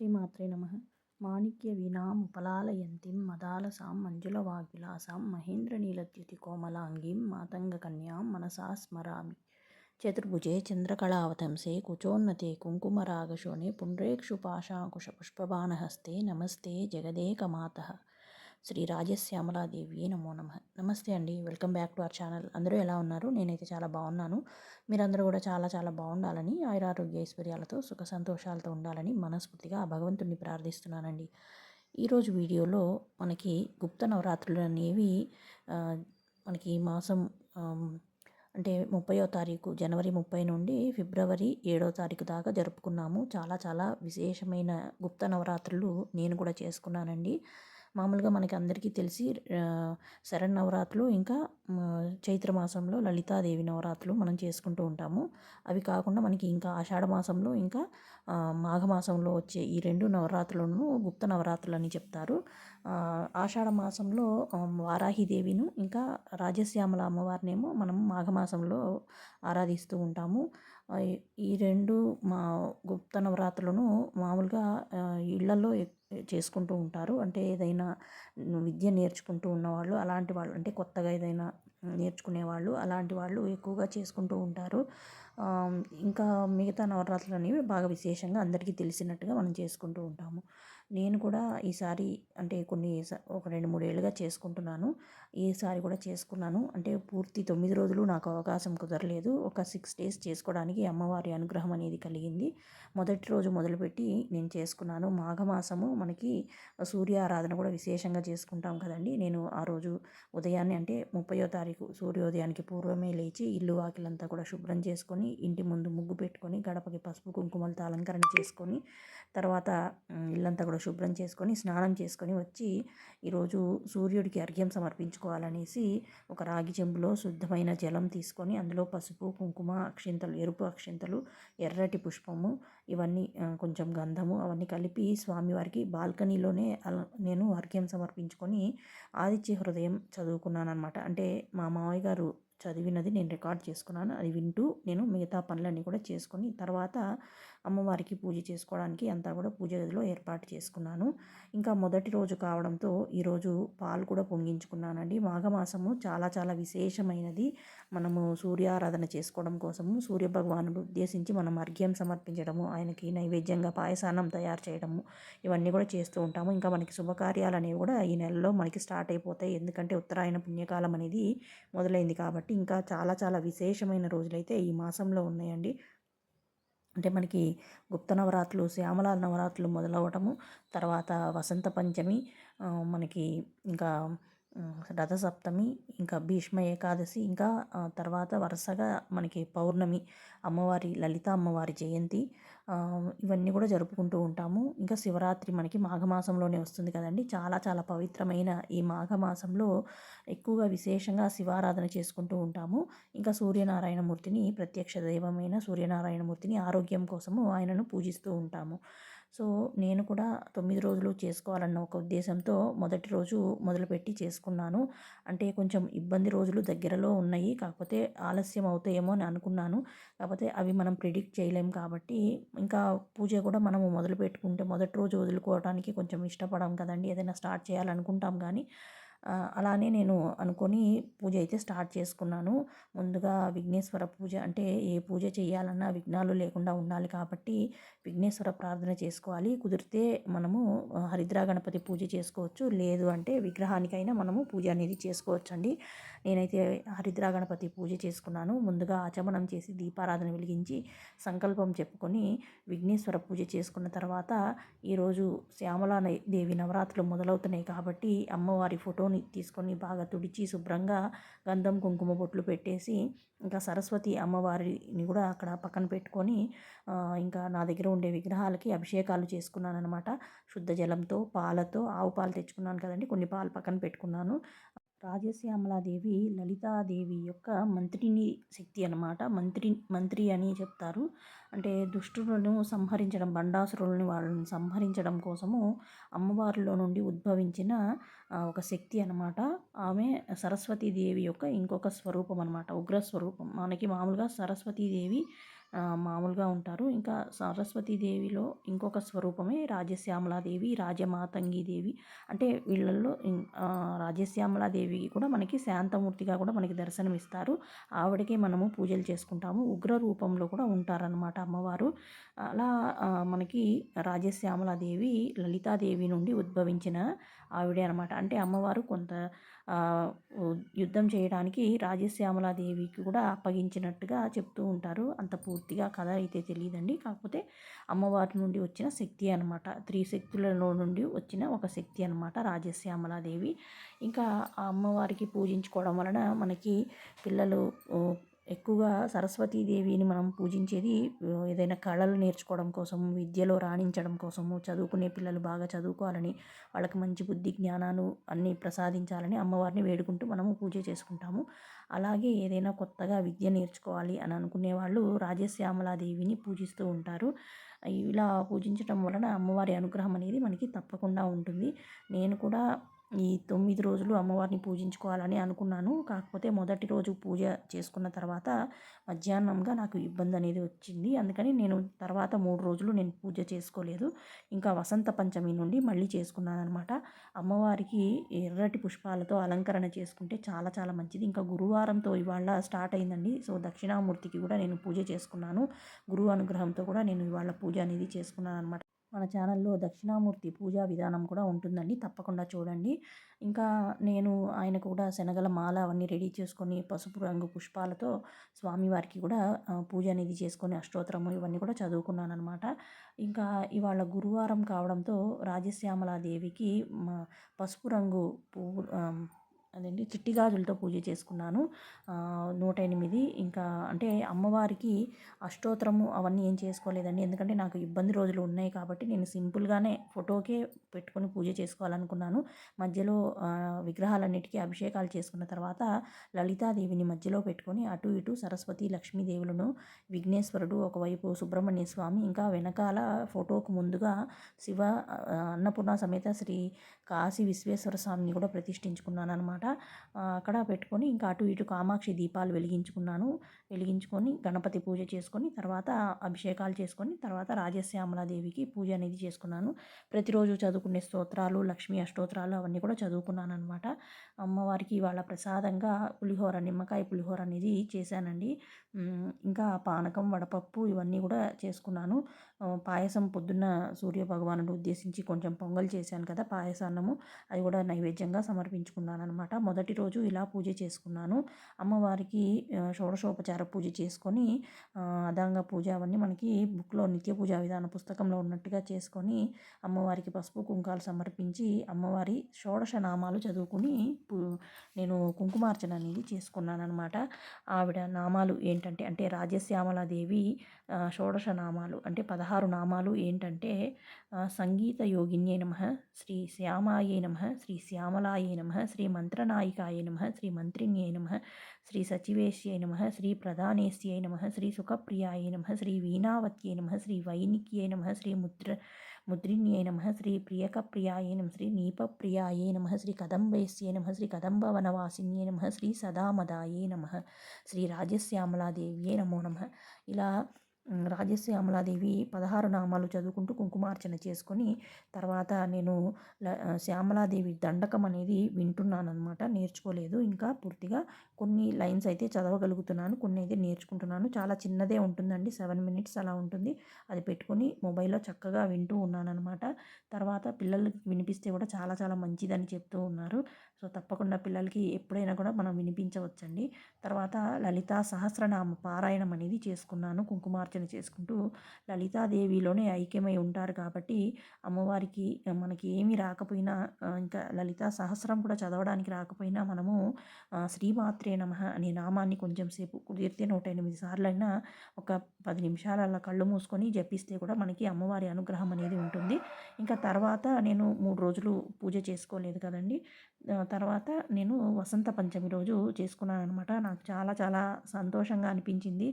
శ్రీమాత్రే నమ. మాణిక్య వీణాముపలాలయంతిం మదాలసాం మంజులవాగ్విలాసాం మహేంద్రనీలద్యుతి కోమలాంగీం మాతంగకన్యాం మనసా స్మరామి. చతుర్భుజే చంద్రకళావతంసే కుచోన్నతే కుంకుమరాగశోణే పుండ్రేక్షుపాశాంకుశపుష్పబాణహస్తే నమస్తే జగదేకమాత. శ్రీ రాజశ్యామలాదేవి నమో నమ. నమస్తే అండి welcome back to our channel. అందరూ ఎలా ఉన్నారు? నేనైతే చాలా బాగున్నాను. మీరందరూ కూడా చాలా చాలా బాగుండాలని ఆయురారోగ్య ఐశ్వర్యాలతో సుఖ సంతోషాలతో ఉండాలని మనస్ఫూర్తిగా ఆ భగవంతుడిని ప్రార్థిస్తున్నానండి. ఈరోజు వీడియోలో మనకి గుప్త నవరాత్రులు అనేవి మనకి మాసం అంటే ముప్పయో తారీఖు జనవరి ముప్పై నుండి ఫిబ్రవరి ఏడో తారీఖు దాకా జరుపుకున్నాము. చాలా చాలా విశేషమైన గుప్త నవరాత్రులు నేను కూడా చేసుకున్నానండి. మామూలుగా మనకి అందరికీ తెలిసి శరన్నవరాత్రులు ఇంకా చైత్ర మాసంలో లలితాదేవి నవరాత్రులు మనం చేసుకుంటూ ఉంటాము. అవి కాకుండా మనకి ఇంకా ఆషాఢ మాసంలో ఇంకా మాఘమాసంలో వచ్చే ఈ రెండు నవరాత్రులను గుప్త నవరాత్రులు అని చెప్తారు ఆషాఢ మాసంలో వారాహిదేవిను ఇంకా రాజశ్యామల అమ్మవారినేమో మనం మాఘమాసంలో ఆరాధిస్తూ ఉంటాము. ఈ రెండు మా గుప్త నవరాత్రులను మామూలుగా ఇళ్ళలో చేసుకుంటూ ఉంటారు. అంటే ఏదైనా విద్య నేర్చుకుంటూ ఉన్నవాళ్ళు అలాంటి వాళ్ళు అంటే కొత్తగా ఏదైనా నేర్చుకునే వాళ్ళు అలాంటి వాళ్ళు ఎక్కువగా చేసుకుంటూ ఉంటారు. ఇంకా మిగతా నవరాత్రులు అనేవి బాగా విశేషంగా అందరికీ తెలిసినట్టుగా మనం చేసుకుంటూ ఉంటాము. నేను కూడా ఈసారి అంటే కొన్ని ఒక రెండు మూడు ఏళ్ళుగా చేసుకుంటున్నాను. ఈసారి కూడా చేసుకున్నాను. అంటే పూర్తి తొమ్మిది రోజులు నాకు అవకాశం కుదరలేదు. ఒక సిక్స్ డేస్ చేసుకోవడానికి అమ్మవారి అనుగ్రహం అనేది కలిగింది. మొదటి రోజు మొదలుపెట్టి నేను చేసుకున్నాను. మాఘమాసము మనకి సూర్య ఆరాధన కూడా విశేషంగా చేసుకుంటాం కదండి. నేను ఆ రోజు ఉదయాన్నే అంటే ముప్పయో తారీఖు సూర్యోదయానికి పూర్వమే లేచి ఇల్లు వాకిలంతా కూడా శుభ్రం చేసుకొని ఇంటి ముందు ముగ్గు పెట్టుకొని గడపకి పసుపు కుంకుమలతో అలంకరణ చేసుకొని తర్వాత ఇల్లంతా కూడా శుభ్రం చేసుకొని స్నానం చేసుకొని వచ్చి ఈరోజు సూర్యుడికి అర్ఘ్యం సమర్పించుకోవాలనేసి ఒక రాగి చెంబులో శుద్ధమైన జలం తీసుకొని అందులో పసుపు కుంకుమ అక్షింతలు ఎరుపు అక్షింతలు ఎర్రటి పుష్పము ఇవన్నీ కొంచెం గంధము అవన్నీ కలిపి స్వామివారికి బాల్కనీలోనే నేను అర్ఘ్యం సమర్పించుకొని ఆదిత్య హృదయం చదువుకున్నాను అనమాట అంటే మా మావయ్య గారు చదివినది నేను రికార్డ్ చేసుకున్నాను. అది వింటూ నేను మిగతా పనులన్నీ కూడా చేసుకొని తర్వాత అమ్మవారికి పూజ చేసుకోవడానికి అంతా కూడా పూజ గదిలో ఏర్పాటు చేసుకున్నాను. ఇంకా మొదటి రోజు కావడంతో ఈరోజు పాలు కూడా పొంగించుకున్నానండి. మాఘమాసము చాలా చాలా విశేషమైనది. మనము సూర్యారాధన చేసుకోవడం కోసము సూర్య భగవానుడు ఉద్దేశించి మనం అర్ఘ్యం సమర్పించడము ఆయనకి నైవేద్యంగా పాయసానం తయారు చేయడము ఇవన్నీ కూడా చేస్తూ ఉంటాము. ఇంకా మనకి శుభకార్యాలు అనేవి కూడా ఈ నెలలో మనకి స్టార్ట్ అయిపోతాయి. ఎందుకంటే ఉత్తరాయణ పుణ్యకాలం అనేది మొదలైంది కాబట్టి ఇంకా చాలా చాలా విశేషమైన రోజులైతే ఈ మాసంలో ఉన్నాయండి. అంటే మనకి గుప్త నవరాత్రులు శ్యామల నవరాత్రులు మొదలవటము తర్వాత వసంత పంచమి మనకి ఇంకా రథసప్తమి ఇంకా భీష్మ ఏకాదశి ఇంకా తర్వాత వరుసగా మనకి పౌర్ణమి అమ్మవారి లలిత అమ్మవారి జయంతి ఇవన్నీ కూడా జరుపుకుంటూ ఉంటాము. ఇంకా శివరాత్రి మనకి మాఘమాసంలోనే వస్తుంది కదండి. చాలా చాలా పవిత్రమైన ఈ మాఘమాసంలో ఎక్కువగా విశేషంగా శివారాధన చేసుకుంటూ ఉంటాము. ఇంకా సూర్యనారాయణమూర్తిని ప్రత్యక్ష దైవమైన సూర్యనారాయణమూర్తిని ఆరోగ్యం కోసము ఆయనను పూజిస్తూ ఉంటాము. సో నేను కూడా తొమ్మిది రోజులు చేసుకోవాలన్న ఒక ఉద్దేశంతో మొదటి రోజు మొదలుపెట్టి చేసుకున్నాను. అంటే కొంచెం ఇబ్బంది రోజులు దగ్గరలో ఉన్నాయి. కాకపోతే ఆలస్యం అవుతాయేమో అని అనుకున్నాను. కాకపోతే అవి మనం ప్రిడిక్ట్ చేయలేం కాబట్టి ఇంకా పూజ కూడా మనము మొదలు పెట్టుకుంటే మొదటి రోజు వదులుకోవడానికి కొంచెం ఇష్టపడం కదండి ఏదైనా స్టార్ట్ చేయాలనుకుంటాం కానీ అలానే నేను అనుకొని పూజ అయితే స్టార్ట్ చేసుకున్నాను. ముందుగా విఘ్నేశ్వర పూజ అంటే ఏ పూజ చేయాలన్నా విఘ్నాలు లేకుండా ఉండాలి కాబట్టి విఘ్నేశ్వర ప్రార్థన చేసుకోవాలి. కుదిరితే మనము హరిద్రా గణపతి పూజ చేసుకోవచ్చు. లేదు అంటే విగ్రహానికైనా మనము పూజ అనేది చేసుకోవచ్చు అండి నేనైతే హరిద్రా గణపతి పూజ చేసుకున్నాను. ముందుగా ఆచమనం చేసి దీపారాధన వెలిగించి సంకల్పం చెప్పుకొని విఘ్నేశ్వర పూజ చేసుకున్న తర్వాత ఈరోజు శ్యామలా దేవి నవరాత్రులు మొదలవుతున్నాయి కాబట్టి అమ్మవారి ఫోటోని తీసుకొని బాగా తుడిచి శుభ్రంగా గంధం కుంకుమ బొట్లు పెట్టేసి ఇంకా సరస్వతి అమ్మవారిని కూడా అక్కడ పక్కన పెట్టుకొని ఇంకా నా దగ్గర ఉండే విగ్రహాలకి అభిషేకాలు చేసుకున్నాను అనమాట శుద్ధ జలంతో పాలతో ఆవు పాలు తెచ్చుకున్నాను కదండి. కొన్ని పాలు పక్కన పెట్టుకున్నాను. రాజశ్యామలాదేవి లలితాదేవి యొక్క మంత్రిని శక్తి అనమాట మంత్రి మంత్రి అని చెప్తారు. అంటే దుష్టులను సంహరించడం బండాసురులని వాళ్ళని సంహరించడం కోసము అమ్మవారిలో నుండి ఉద్భవించిన ఒక శక్తి అనమాట ఆమె సరస్వతీదేవి యొక్క ఇంకొక స్వరూపం అనమాట ఉగ్ర స్వరూపం మనకి మామూలుగా సరస్వతీదేవి మామూలుగా ఉంటారు. ఇంకా సరస్వతీదేవిలో ఇంకొక స్వరూపమే రాజశ్యామలాదేవి రాజమాతంగిదేవి. అంటే వీళ్ళల్లో రాజశ్యామలాదేవి కూడా మనకి శాంతమూర్తిగా కూడా మనకి దర్శనమిస్తారు. ఆవిడకే మనము పూజలు చేసుకుంటాము. ఉగ్ర రూపంలో కూడా ఉంటారనమాట అమ్మవారు. అలా మనకి రాజశ్యామలాదేవి లలితాదేవి నుండి ఉద్భవించిన ఆవిడే అనమాట అంటే అమ్మవారు కొంత యుద్ధం చేయడానికి రాజశ్యామలాదేవికి కూడా అప్పగించినట్టుగా చెప్తూ ఉంటారు. అంత పూర్తిగా కథ అయితే తెలియదండి కాకపోతే అమ్మవారి నుండి వచ్చిన శక్తి అనమాట త్రీ శక్తులలో నుండి వచ్చిన ఒక శక్తి అనమాట రాజశ్యామలాదేవి. ఇంకా ఆ అమ్మవారికి పూజించుకోవడం వలన మనకి పిల్లలు ఎక్కువగా సరస్వతీదేవిని మనం పూజించేది ఏదైనా కళలు నేర్చుకోవడం కోసం విద్యలో రాణించడం కోసము చదువుకునే పిల్లలు బాగా చదువుకోవాలని వాళ్ళకి మంచి బుద్ధి జ్ఞానాలు అన్నీ ప్రసాదించాలని అమ్మవారిని వేడుకుంటూ మనము పూజ చేసుకుంటాము. అలాగే ఏదైనా కొత్తగా విద్య నేర్చుకోవాలి అని అనుకునే వాళ్ళు రాజశ్యామలాదేవిని పూజిస్తూ ఉంటారు. ఇలా పూజించడం వలన అమ్మవారి అనుగ్రహం అనేది మనకి తప్పకుండా ఉంటుంది. నేను కూడా ఈ తొమ్మిది రోజులు అమ్మవారిని పూజించుకోవాలని అనుకున్నాను. కాకపోతే మొదటి రోజు పూజ చేసుకున్న తర్వాత మధ్యాహ్నంగా నాకు ఇబ్బంది అనేది వచ్చింది. అందుకని నేను తర్వాత మూడు రోజులు నేను పూజ చేసుకోలేదు. ఇంకా వసంత పంచమి నుండి మళ్ళీ చేసుకున్నాను అనమాట అమ్మవారికి ఎర్రటి పుష్పాలతో అలంకరణ చేసుకుంటే చాలా చాలా మంచిది. ఇంకా గురువారంతో ఇవాళ స్టార్ట్ అయిందండి. సో దక్షిణామూర్తికి కూడా నేను పూజ చేసుకున్నాను. గురువు అనుగ్రహంతో కూడా నేను ఇవాళ పూజ అనేది చేసుకున్నాను అనమాట మన ఛానల్లో దక్షిణామూర్తి పూజా విధానం కూడా ఉంటుందండి. తప్పకుండా చూడండి. ఇంకా నేను ఆయన కూడా శనగల మాల అవన్నీ రెడీ చేసుకొని పసుపు రంగు పుష్పాలతో స్వామివారికి కూడా పూజ అనేది చేసుకొని అష్టోత్తరము ఇవన్నీ కూడా చదువుకున్నాను అనమాట ఇంకా ఇవాళ గురువారం కావడంతో రాజశ్యామలాదేవికి పసుపు రంగు పువ్వు అదండి. చిట్టి గాజులతో పూజ చేసుకున్నాను. నూట ఎనిమిది ఇంకా అంటే అమ్మవారికి అష్టోత్తరము అవన్నీ ఏం చేసుకోలేదండి. ఎందుకంటే నాకు ఇబ్బంది రోజులు ఉన్నాయి కాబట్టి నేను సింపుల్గానే ఫోటోకే పెట్టుకొని పూజ చేసుకోవాలనుకున్నాను. మధ్యలో విగ్రహాలన్నిటికీ అభిషేకాలు చేసుకున్న తర్వాత లలితాదేవిని మధ్యలో పెట్టుకొని అటు ఇటు సరస్వతి లక్ష్మీదేవులను విఘ్నేశ్వరుడు ఒకవైపు సుబ్రహ్మణ్య స్వామి ఇంకా వెనకాల ఫోటోకు ముందుగా శివ అన్నపూర్ణ సమేత శ్రీ కాశీ విశ్వేశ్వర స్వామిని కూడా ప్రతిష్ఠించుకున్నాను అనమాట అక్కడ పెట్టుకొని ఇంకా అటు ఇటు కామాక్షి దీపాలు వెలిగించుకున్నాను. వెలిగించుకొని గణపతి పూజ చేసుకొని తర్వాత అభిషేకాలు చేసుకొని తర్వాత రాజశ్యామలాదేవికి పూజ అనేది చేసుకున్నాను. ప్రతిరోజు చదువుకునే స్తోత్రాలు లక్ష్మీ అష్టోత్రాలు అవన్నీ కూడా చదువుకున్నాను అనమాట. అమ్మవారికి వాళ్ళ ప్రసాదంగా పులిహోర నిమ్మకాయ పులిహోర అనేది చేశానండి. ఇంకా పానకం వడపప్పు ఇవన్నీ కూడా చేసుకున్నాను. పాయసం పొద్దున్న సూర్యభగవానుడు ఉద్దేశించి కొంచెం పొంగల్ చేశాను కదా పాయసాన్నము. అది కూడా నైవేద్యంగా సమర్పించుకున్నాను అనమాట మొదటి రోజు ఇలా పూజ చేసుకున్నాను. అమ్మవారికి షోడశోపచార పూజ చేసుకొని అదాంగ పూజ అవన్నీ మనకి బుక్లో నిత్య పూజా విధాన పుస్తకంలో ఉన్నట్టుగా చేసుకొని అమ్మవారికి పసుపు కుంకాలు సమర్పించి అమ్మవారి షోడశ నామాలు చదువుకుని నేను కుంకుమార్చన అనేది చేసుకున్నాను అనమాట ఆవిడ నామాలు ఏంటంటే అంటే రాజశ్యామలాదేవి షోడశ నామాలు అంటే పదహారు నామాలు ఏంటంటే సంగీత యోగిన్యే నమ శ్రీ శ్యామాయే నమ శ్రీ శ్యామలాయే నమ శ్రీ మంత్రనాయికాయ నమ శ్రీ మంత్రిణ్యే నమ శ్రీ సచివేశ్యై నమ శ్రీ ప్రధానేశ్యై నమ శ్రీ సుఖప్రియాయ నమ శ్రీ వీణావత్యై నమ శ్రీ వైనిక్యై నమ శ్రీ ముద్ర ముద్రిణ్యే నమ శ్రీ ప్రియకప్రియాయ నమ శ్రీ నీపప్రియాయే నమ శ్రీ కదంబేశ్యే నమ శ్రీ కదంబవనవాసిన్యే నమ శ్రీ సదామదాయే నమ శ్రీ రాజశ్యామలాదేవ్యే నమో నమ ఇలా రాజశ్యామలాదేవి పదహారు నామాలు చదువుకుంటూ కుంకుమార్చన చేసుకొని తర్వాత నేను శ్యామలాదేవి దండకం అనేది వింటున్నాను అనమాట నేర్చుకోలేదు. ఇంకా పూర్తిగా కొన్ని లైన్స్ అయితే చదవగలుగుతున్నాను కొన్ని అయితే నేర్చుకుంటున్నాను. చాలా చిన్నదే ఉంటుందండి. సెవెన్ మినిట్స్ అలా ఉంటుంది. అది పెట్టుకొని మొబైల్లో చక్కగా వింటూ ఉన్నాను అనమాట తర్వాత పిల్లలకి వినిపిస్తే కూడా చాలా చాలా మంచిదని చెప్తూ ఉన్నారు. సో తప్పకుండా పిల్లలకి ఎప్పుడైనా కూడా మనం వినిపించవచ్చండి. తర్వాత లలితా సహస్రనామ పారాయణం అనేది చేసుకున్నాను. కుంకుమార్చన చేసుకుంటూ లలితాదేవిలోనే ఐక్యమై ఉంటారు కాబట్టి అమ్మవారికి మనకి ఏమి రాకపోయినా ఇంకా లలితా సహస్రం కూడా చదవడానికి రాకపోయినా మనము శ్రీమాత్రే నమ అనే నామాన్ని కొంచెం సేపు కుదిరితే నూట ఎనిమిది సార్లైనా ఒక పది నిమిషాలు అలా కళ్ళు మూసుకొని జపిస్తే కూడా మనకి అమ్మవారి అనుగ్రహం అనేది ఉంటుంది. ఇంకా తర్వాత నేను మూడు రోజులు పూజ చేసుకోలేదు కదండి. తర్వాత నేను వసంత పంచమి రోజు చేసుకున్నాను అనమాట నాకు చాలా చాలా సంతోషంగా అనిపించింది.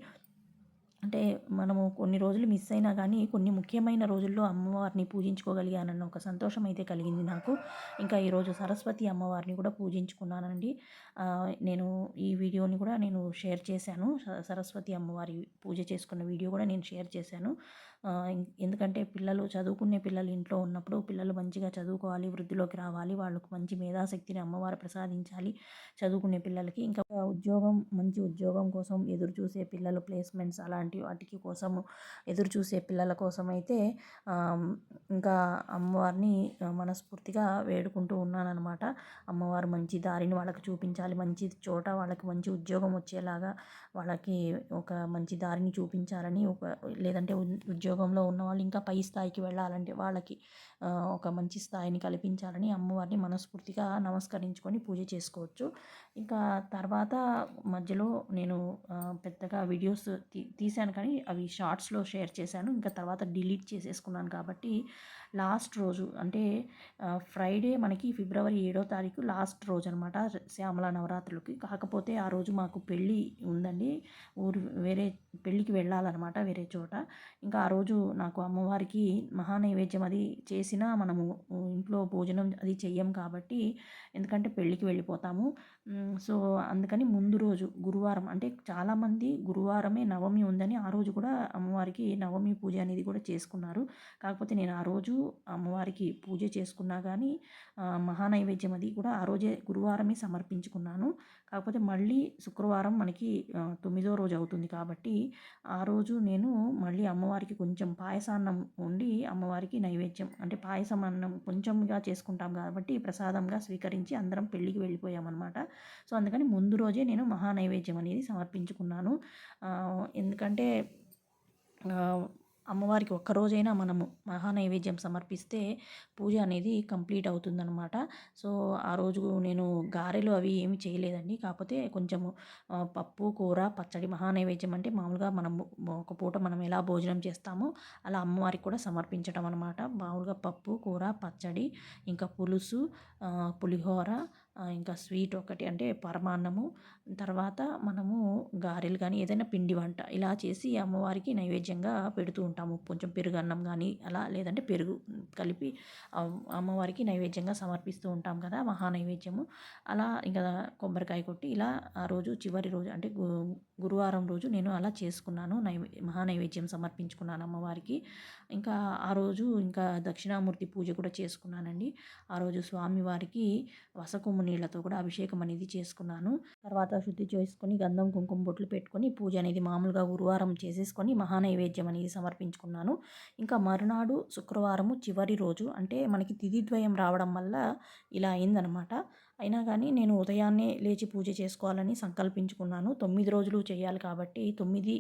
అంటే మనము కొన్ని రోజులు మిస్ అయినా కానీ కొన్ని ముఖ్యమైన రోజుల్లో అమ్మవారిని పూజించుకోగలిగానన్న ఒక సంతోషం అయితే కలిగింది నాకు. ఇంకా ఈరోజు సరస్వతి అమ్మవారిని కూడా పూజించుకున్నానండి. నేను ఈ వీడియోని కూడా నేను షేర్ చేశాను. సరస్వతి అమ్మవారి పూజ చేసుకున్న వీడియో కూడా నేను షేర్ చేశాను. ఎందుకంటే పిల్లలు చదువుకునే పిల్లలు ఇంట్లో ఉన్నప్పుడు పిల్లలు మంచిగా చదువుకోవాలి వృద్ధిలోకి రావాలి వాళ్ళకు మంచి మేధాశక్తిని అమ్మవారు ప్రసాదించాలి చదువుకునే పిల్లలకి. ఇంకా ఉద్యోగం మంచి ఉద్యోగం కోసం ఎదురు చూసే పిల్లలు ప్లేస్మెంట్స్ అలాంటి వాటికి కోసము ఎదురు చూసే పిల్లల కోసం అయితే ఇంకా అమ్మవారిని మనస్ఫూర్తిగా వేడుకుంటూ ఉన్నానన్నమాట. అమ్మవారు మంచి దారిని వాళ్ళకి చూపించాలి మంచి చోట వాళ్ళకి మంచి ఉద్యోగం వచ్చేలాగా వాళ్ళకి ఒక మంచి దారిని చూపించాలని ఒక లేదంటే ఉద్యోగం ఉద్యోగంలో ఉన్న వాళ్ళు ఇంకా పై స్థాయికి వెళ్ళాలంటే వాళ్ళకి ఒక మంచి స్థాయిని కల్పించాలని అమ్మవారిని మనస్ఫూర్తిగా నమస్కరించుకొని పూజ చేసుకోవచ్చు. ఇంకా తర్వాత మధ్యలో నేను పెద్దగా వీడియోస్ తీ తీశాను కానీ అవి షార్ట్స్లో షేర్ చేశాను. ఇంకా తర్వాత డిలీట్ చేసేసుకున్నాను కాబట్టి లాస్ట్ రోజు అంటే ఫ్రైడే మనకి ఫిబ్రవరి ఏడో తారీఖు లాస్ట్ రోజు అనమాట శ్యామల నవరాత్రులకి. కాకపోతే ఆ రోజు మాకు పెళ్ళి ఉందండి. ఊరు వేరే పెళ్ళికి వెళ్ళాలన్నమాట వేరే చోట. ఇంకా ఆ రోజు నాకు అమ్మవారికి మహానైవేద్యం అది చేసినా మనము ఇంట్లో భోజనం అది చెయ్యం కాబట్టి ఎందుకంటే పెళ్ళికి వెళ్ళిపోతాము. సో అందుకని ముందు రోజు గురువారం అంటే చాలామంది గురువారమే నవమి ఉందని ఆ రోజు కూడా అమ్మవారికి నవమి పూజ అనేది కూడా చేసుకున్నారు. కాకపోతే నేను ఆ రోజు అమ్మవారికి పూజ చేసుకున్నా కానీ మహానైవేద్యం అది కూడా ఆ రోజే గురువారమే సమర్పించుకున్నాను. కాకపోతే మళ్ళీ శుక్రవారం మనకి తొమ్మిదో రోజు అవుతుంది కాబట్టి ఆ రోజు నేను మళ్ళీ అమ్మవారికి కొంచెం పాయసాన్నం వండి అమ్మవారికి నైవేద్యం అంటే పాయసం అన్నం కొంచెంగా చేసుకుంటాం కాబట్టి ప్రసాదంగా స్వీకరించి అందరం పెళ్ళికి వెళ్ళిపోయామన్నమాట. సో అందుకని ముందు రోజే నేను మహానైవేద్యం అనేది సమర్పించుకున్నాను. ఎందుకంటే అమ్మవారికి ఒక్కరోజైనా మనము మహానైవేద్యం సమర్పిస్తే పూజ అనేది కంప్లీట్ అవుతుందన్నమాట. సో ఆ రోజు నేను గారెలు అవి ఏమి చేయలేదండి. కాకపోతే కొంచెము పప్పు కూర పచ్చడి మహానైవేద్యం అంటే మామూలుగా మనం ఒక పూట మనం ఎలా భోజనం చేస్తామో అలా అమ్మవారికి కూడా సమర్పించడం అనమాట మామూలుగా పప్పు కూర పచ్చడి ఇంకా పులుసు పులిహోర ఇంకా స్వీట్ ఒకటి అంటే పరమాన్నము. తర్వాత మనము గారెలు కానీ ఏదైనా పిండి వంట ఇలా చేసి అమ్మవారికి నైవేద్యంగా పెడుతూ ఉంటాము. కొంచెం పెరుగు అన్నం కానీ అలా లేదంటే పెరుగు కలిపి అమ్మవారికి నైవేద్యంగా సమర్పిస్తూ ఉంటాం కదా మహా నైవేద్యము అలా ఇంకా కొబ్బరికాయ కొట్టి ఇలా ఆ రోజు చివరి రోజు అంటే గురువారం రోజు నేను అలా చేసుకున్నాను. నైవే మహా నైవేద్యం సమర్పించుకున్నాను అమ్మవారికి. ఇంకా ఆ రోజు ఇంకా దక్షిణామూర్తి పూజ కూడా చేసుకున్నానండి. ఆ రోజు స్వామివారికి వసకుముని నీళ్ళతో కూడా అభిషేకం అనేది చేసుకున్నాను. తర్వాత శుద్ధి చేసుకొని గంధం కుంకుమ బొట్లు పెట్టుకొని పూజ అనేది మామూలుగా గురువారం చేసేసుకొని మహానైవేద్యం అనేది సమర్పించుకున్నాను. ఇంకా మరునాడు శుక్రవారము చివరి రోజు అంటే మనకి తిథిద్వయం రావడం వల్ల ఇలా అయిందనమాట అయినా కానీ నేను ఉదయాన్నే లేచి పూజ చేసుకోవాలని సంకల్పించుకున్నాను. తొమ్మిది రోజులు చేయాలి కాబట్టి తొమ్మిది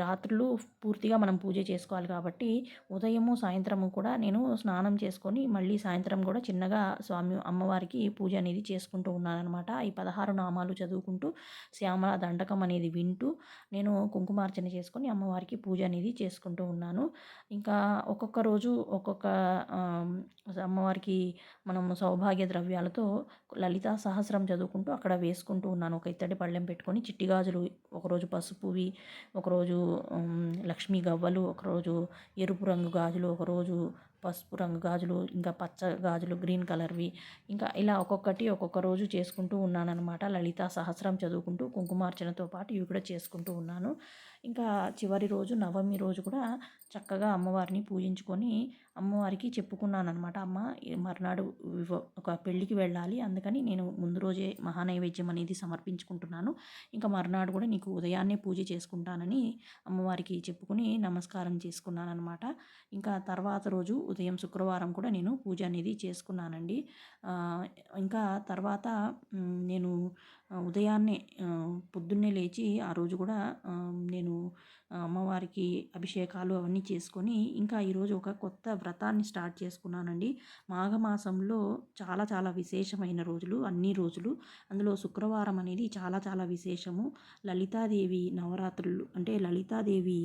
రాత్రులు పూర్తిగా మనం పూజ చేసుకోవాలి కాబట్టి ఉదయము సాయంత్రము కూడా నేను స్నానం చేసుకొని మళ్ళీ సాయంత్రం కూడా చిన్నగా స్వామి అమ్మవారికి పూజ అనేది చేసుకుంటూ ఉన్నానమాట ఈ పదహారు నామాలు చదువుకుంటూ శ్యామల దండకం అనేది వింటూ నేను కుంకుమార్చన చేసుకొని అమ్మవారికి పూజ అనేది చేసుకుంటూ ఉన్నాను. ఇంకా ఒక్కొక్క రోజు ఒక్కొక్క అమ్మవారికి మనము సౌభాగ్య ద్రవ్యాలతో లలి సహస్రం చదువుకుంటూ అక్కడ వేసుకుంటూ ఉన్నాను. ఒక ఇత్తడి పళ్ళెం పెట్టుకొని చిట్టి గాజులు ఒకరోజు పసుపువి ఒకరోజు లక్ష్మీ గవ్వలు ఒకరోజు ఎరుపు రంగు గాజులు ఒకరోజు పసుపు రంగు గాజులు ఇంకా పచ్చ గాజులు గ్రీన్ కలర్వి. ఇంకా ఇలా ఒక్కొక్కటి ఒక్కొక్క రోజు చేసుకుంటూ ఉన్నానన్నమాట. లలిత సహస్రం చదువుకుంటూ కుంకుమార్చనతో పాటు ఇవి కూడా చేసుకుంటూ ఉన్నాను. ఇంకా చివరి రోజు నవమి రోజు కూడా చక్కగా అమ్మవారిని పూజించుకొని అమ్మవారికి చెప్పుకున్నాను అనమాట అమ్మ మర్నాడు ఒక పెళ్ళికి వెళ్ళాలి. అందుకని నేను ముందు రోజే మహానైవేద్యం అనేది సమర్పించుకుంటున్నాను. ఇంకా మర్నాడు కూడా నీకు ఉదయాన్నే పూజ చేసుకుంటానని అమ్మవారికి చెప్పుకుని నమస్కారం చేసుకున్నాను అనమాట ఇంకా తర్వాత రోజు ఉదయం శుక్రవారం కూడా నేను పూజ అనేది చేసుకున్నానండి. ఇంకా తర్వాత నేను ఉదయాన్నే పొద్దున్నే లేచి ఆ రోజు కూడా నేను అమ్మవారికి అభిషేకాలు అవన్నీ చేసుకొని ఇంకా ఈరోజు ఒక కొత్త వ్రతాన్ని స్టార్ట్ చేసుకున్నానండి. మాఘమాసంలో చాలా చాలా విశేషమైన రోజులు అన్ని రోజులు. అందులో శుక్రవారం అనేది చాలా చాలా విశేషము. లలితాదేవి నవరాత్రులు అంటే లలితాదేవి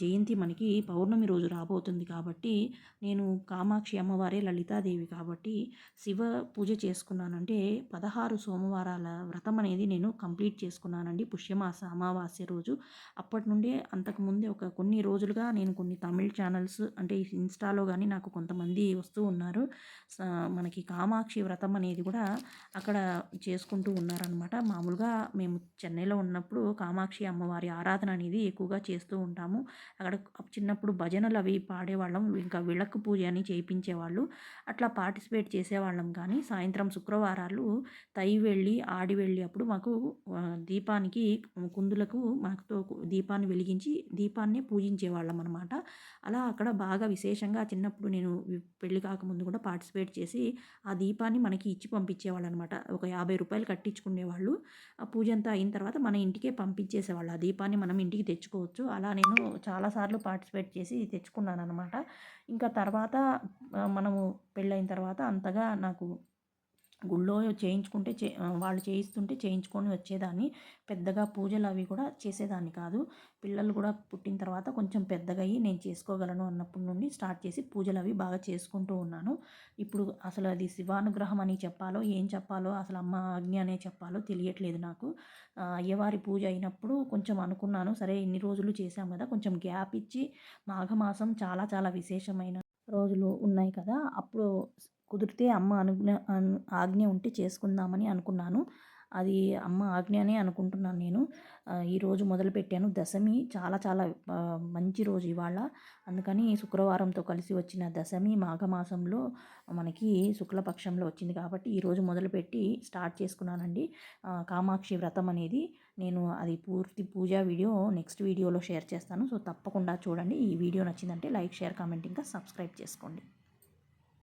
జయంతి మనకి పౌర్ణమి రోజు రాబోతుంది కాబట్టి నేను కామాక్షి అమ్మవారే లలితాదేవి కాబట్టి శివ పూజ చేసుకున్నానంటే పదహారు సోమవారాల వ్రతం అనేది నేను కంప్లీట్ చేసుకున్నానండి. పుష్యమాస అమావాస్య రోజు. అప్పటి నుండే అంతకుముందే ఒక కొన్ని రోజులుగా నేను కొన్ని తమిళ్ ఛానల్స్ అంటే ఇన్స్టాలో కానీ నాకు కొంతమంది వస్తూ ఉన్నారు. మనకి కామాక్షి వ్రతం అనేది కూడా అక్కడ చేసుకుంటూ ఉన్నారనమాట మామూలుగా మేము చెన్నైలో ఉన్నప్పుడు కామాక్షి అమ్మవారి ఆరాధన అనేది ఎక్కువగా చేస్తూ ఉంటాము. అక్కడ చిన్నప్పుడు భజనలు అవి పాడేవాళ్ళం. ఇంకా విలక్కు పూజ అని చేయించేవాళ్ళు. అట్లా పార్టిసిపేట్ చేసేవాళ్ళం. కానీ సాయంత్రం శుక్రవారాలు తై వెళ్ళి ఆడి వెళ్ళి అప్పుడు మాకు దీపానికి కుందులకు మనతో దీపాన్ని వెలిగించి దీపాన్నే పూజించేవాళ్ళం అనమాట అలా అక్కడ బాగా విశేషంగా చిన్నప్పుడు నేను పెళ్ళి కాకముందు కూడా పార్టిసిపేట్ చేసి ఆ దీపాన్ని మనకి ఇచ్చి పంపించేవాళ్ళు అనమాట ఒక యాభై రూపాయలు కట్టించుకునేవాళ్ళు. ఆ పూజ అంతా అయిన తర్వాత మన ఇంటికే పంపించేసేవాళ్ళు. ఆ దీపాన్ని మనం ఇంటికి తెచ్చుకోవచ్చు. అలా నేను చాలాసార్లు పార్టిసిపేట్ చేసి తెచ్చుకున్నాను అనమాట ఇంకా తర్వాత మనము పెళ్ళైన తర్వాత అంతగా నాకు గుళ్ళో చేయించుకుంటే చే వాళ్ళు చేయిస్తుంటే చేయించుకొని వచ్చేదాన్ని. పెద్దగా పూజలు అవి కూడా చేసేదాన్ని కాదు. పిల్లలు కూడా పుట్టిన తర్వాత కొంచెం పెద్దగా అయ్యి నేను చేసుకోగలను అన్నప్పటి నుండి స్టార్ట్ చేసి పూజలు అవి బాగా చేసుకుంటూ ఉన్నాను. ఇప్పుడు అసలు అది శివానుగ్రహం అని చెప్పాలో ఏం చెప్పాలో అసలు అమ్మ ఆజ్ఞ అనే చెప్పాలో తెలియట్లేదు నాకు. అయ్యవారి పూజ అయినప్పుడు కొంచెం అనుకున్నాను సరే ఇన్ని రోజులు చేశాం కదా కొంచెం గ్యాప్ ఇచ్చి మాఘమాసం చాలా చాలా విశేషమైన రోజులు ఉన్నాయి కదా అప్పుడు కుదిరితే అమ్మ అనుజ్ఞ ఆజ్ఞ ఉంటే చేసుకుందామని అనుకున్నాను. అది అమ్మ ఆజ్ఞ అనే అనుకుంటున్నాను నేను. ఈరోజు మొదలుపెట్టాను. దశమి చాలా చాలా మంచి రోజు ఇవాళ. అందుకని శుక్రవారంతో కలిసి వచ్చిన దశమి మాఘమాసంలో మనకి శుక్లపక్షంలో వచ్చింది కాబట్టి ఈరోజు మొదలుపెట్టి స్టార్ట్ చేసుకున్నానండి. కామాక్షి వ్రతం అనేది నేను అది పూర్తి పూజా వీడియో నెక్స్ట్ వీడియోలో షేర్ చేస్తాను. సో తప్పకుండా చూడండి. ఈ వీడియో నచ్చిందంటే లైక్ షేర్ కామెంట్ ఇంకా సబ్స్క్రైబ్ చేసుకోండి.